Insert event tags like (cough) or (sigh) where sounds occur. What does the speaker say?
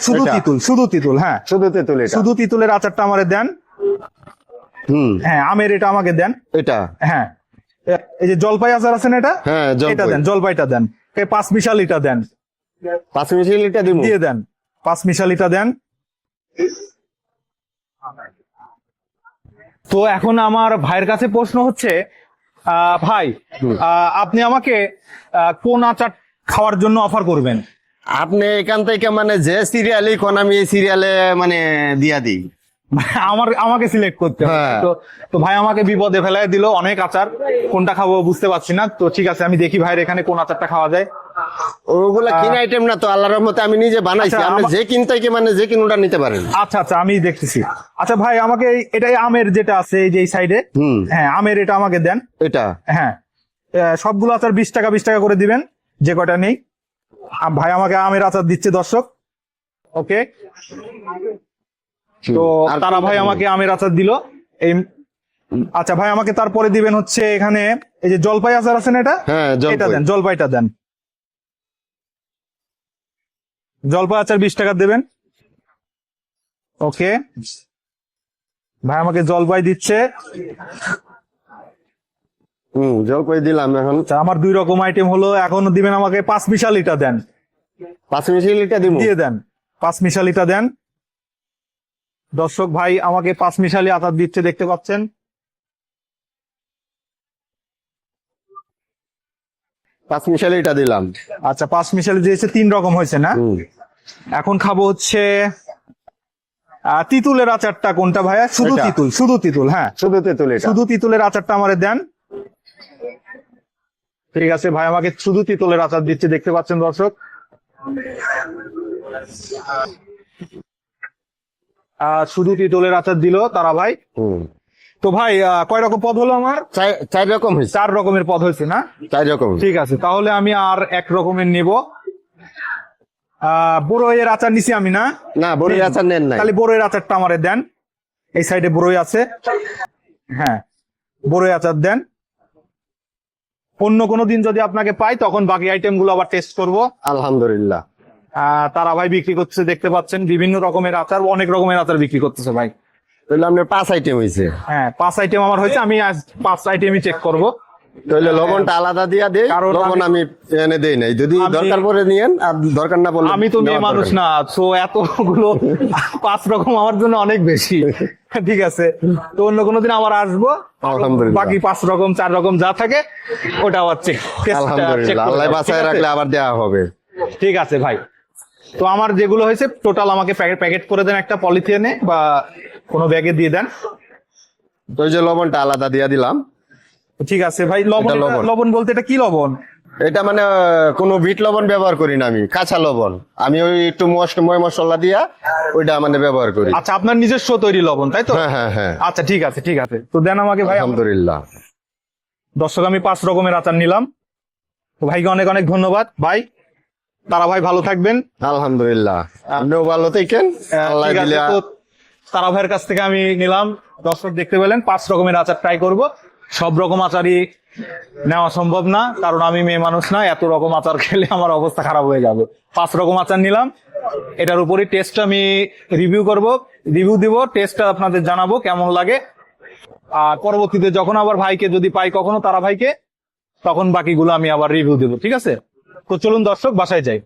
শুধু। তিতুল শুধু তিতুল হ্যাঁ। শুধু তেঁতুল এটা। শুধু তিতুলের আচারটা আমারে দেন। হুম। হ্যাঁ আমের এটা আমাকে দেন। এটা। হ্যাঁ। এই যে জলপাই আচার আছে না এটা? হ্যাঁ এটা দেন জলপাইটা দেন। এই পাঁচ মিশালিটা দেন। পাঁচ মিশালিটা দিব দিয়ে দেন। পাঁচ মিশালিটা দেন। তো এখন আমার ভাইয়ের কাছে প্রশ্ন হচ্ছে আহ, ভাই আপনি আমাকে কোন আচার খাওয়ার জন্য অফার করবেন? আপনি এখান থেকে মানে যে সিরিয়ালি কোন আমি এই সিরিয়ালে মানে দিয়া দিই। আমার আমাকে সিলেক্ট করতে হবে। হ্যাঁ। তো তো ভাই আমাকে বিপদে ফেলায় দিল অনেক আচার। কোনটা খাব বুঝতে পারছি না। তো ঠিক আছে আমি দেখি ভাইয়ের এখানে কোন আচারটা খাওয়া যায়। ওগুলা কিনা আইটেম না তো আল্লাহর রহমতে আমি নিজে বানাইছি। আচ্ছা, আপনি আমা- যে কিনতে কি মানে যে কিনুটা নিতে পারেন। আচ্ছা আচ্ছা আমি দেখতেছি। আচ্ছা ভাই আমাকে এই- এটাই আমের যেটা আছে এই যে এই সাইডে হুম। হ্যাঁ আমের এটা আমাকে দেন। এটা? হ্যাঁ। আহ, সবগুলো আচার বিশ টাকা বিশ টাকা করে দিবেন। যে কয়টা নেই। ভাই আমাকে আমের আচার দিচ্ছে দর্শক। ওকে। তো তারা ভাই আমাকে আমের আচার দিল। এই আচ্ছা ভাই আমাকে তারপরে দিবেন হচ্ছে এখানে এই যে জলপাই আচার আছে না এটা? হ্যাঁ এটা দেন জলপাইটা দেন। জলপাই আচার বিশ টাকা দেবেন। ওকে। ভাই আমাকে জলপাই দিচ্ছে। হুম জলপাই দিলাম এখন? আচ্ছা আমার দুই রকম আইটেম হলো এখন দিবেন আমাকে পাঁচ মিশালিটা দেন। পাঁচ মিশালিটা দিব দিয়ে দেন পাঁচ মিশালিটা দেন। দর্শক ভাই আমাকে পাঁচ মিশালি আচার দিচ্ছে দেখতে পাচ্ছেন? পাঁচ মিশালিটা দিলাম। আচ্ছা পাঁচ মিশালি দিয়েছে তিন রকম হয়েছে না? এখন খাব হচ্ছে তিতুলের আচারটা কোনটা ভাইয়া? শুধু। তিতুল শুধু তিতুল হ্যাঁ। শুধু তেঁতুল শুধু তিতুলের আচারটা আমারে দেন। ঠিক আছে ভাই আমাকে শুধু তিতুলের আচার দিচ্ছে দেখতে পাচ্ছেন দর্শক? শুধু তিতুলের আচার দিল তারা ভাই। তো ভাই কয় রকম পদ হলো আমার? চার- রকম হয়েছে। চার রকমের পদ হয়েছে না? চার রকম ঠিক আছে তাহলে আমি আর এক রকমের নেব। বড়ইয়ের আচার নিছি আমি না? না বড়ি আচার নেন না তাহলে বড়ইয়ের আচারটা আমারে দেন। এই সাইডে বড়ই আছে। হ্যাঁ বড়ই আচার দেন। অন্য কোনো দিন যদি আপনাকে পাই তখন বাকি আইটেমগুলো আবার টেস্ট করব। আলহামদুলিল্লাহ। আহ, তারা ভাই বিক্রি করতেছে দেখতে পাচ্ছেন বিভিন্ন রকমের আচার অনেক রকমের আচার বিক্রি করতেছে ভাই। তাহলে আপনার পাঁচ আইটেম হয়েছে হ্যাঁ পাঁচ আইটেম আমার হয়েছে আমি আজ পাঁচ আইটেমই চেক করব। তাহলে লবণটা আলাদা দিয়া দেই লবণ আমি এনে দেই নাই। যদি দরকার পরে নিয়েন আর দরকার না বললে আমি তো মেয়ে মানুষ না তো এতগুলো (laughs) পাঁচ রকম আমার জন্য অনেক বেশি। ঠিক আছে? তো অন্য কোনো দিন আবার আসব। বাকি পাঁচ রকম চার রকম যা থাকে ওটা আবার চেক। আলহামদুলিল্লাহ। আল্লাহ বাঁচায় রাখলে আবার দেওয়া হবে। ঠিক আছে ভাই। তো আমার যেগুলো হয়েছে টোটাল আমাকে প্যাকেট প্যাকেট করে দেন একটা পলিথিনে বা কোনো ব্যাগে দিয়ে দেন। তো যে লবণটা আলাদা দিয়া দিলাম। ঠিক আছে ভাই লবণ লবণ। বলতে এটা কি লবণ? এটা মানে কোনো বিট লবণ ব্যবহার করি না আমি কাঁচা লবণ। আমি ওই একটু ময় মশলা দিয়া ওইটা মানে ব্যবহার করি। আচ্ছা আপনার নিজস্ব তৈরি লবণ তাই তো? হ্যাঁ হ্যাঁ হ্যাঁ। আচ্ছা ঠিক আছে ঠিক আছে। তো দেন আমাকে ভাই আলহামদুলিল্লাহ। দর্শক আমি পাঁচ রকমের আচার নিলাম। ভাইকে অনেক অনেক ধন্যবাদ। ভাই তারা ভাই ভালো থাকবেন। আলহামদুলিল্লাহ। আপনিও ভালো থাকেন। আল্লাহ দিলে তারা ভাইয়ের কাছ থেকে আমি নিলাম। দর্শক দেখতে পেলেন পাঁচ রকমের আচার ট্রাই করব। সব রকম আচারই নেওয়া সম্ভব না, কারণ আমি মেয়ে মানুষ না, এত রকম আচার খেলে আমার অবস্থা খারাপ হয়ে যাবে। পাঁচ রকম আচার নিলাম, এটার উপরই টেস্ট আমি রিভিউ করব রিভিউ দিব টেস্টটা আপনাদের জানাব কেমন লাগে। আর পরবর্তীতে যখন আবার ভাইকে যদি পাই কখনো, তারা ভাইকে, তখন বাকিগুলো আমি আবার রিভিউ দেবো, ঠিক আছে? তো চলুন দর্শক, বাসায় যাই।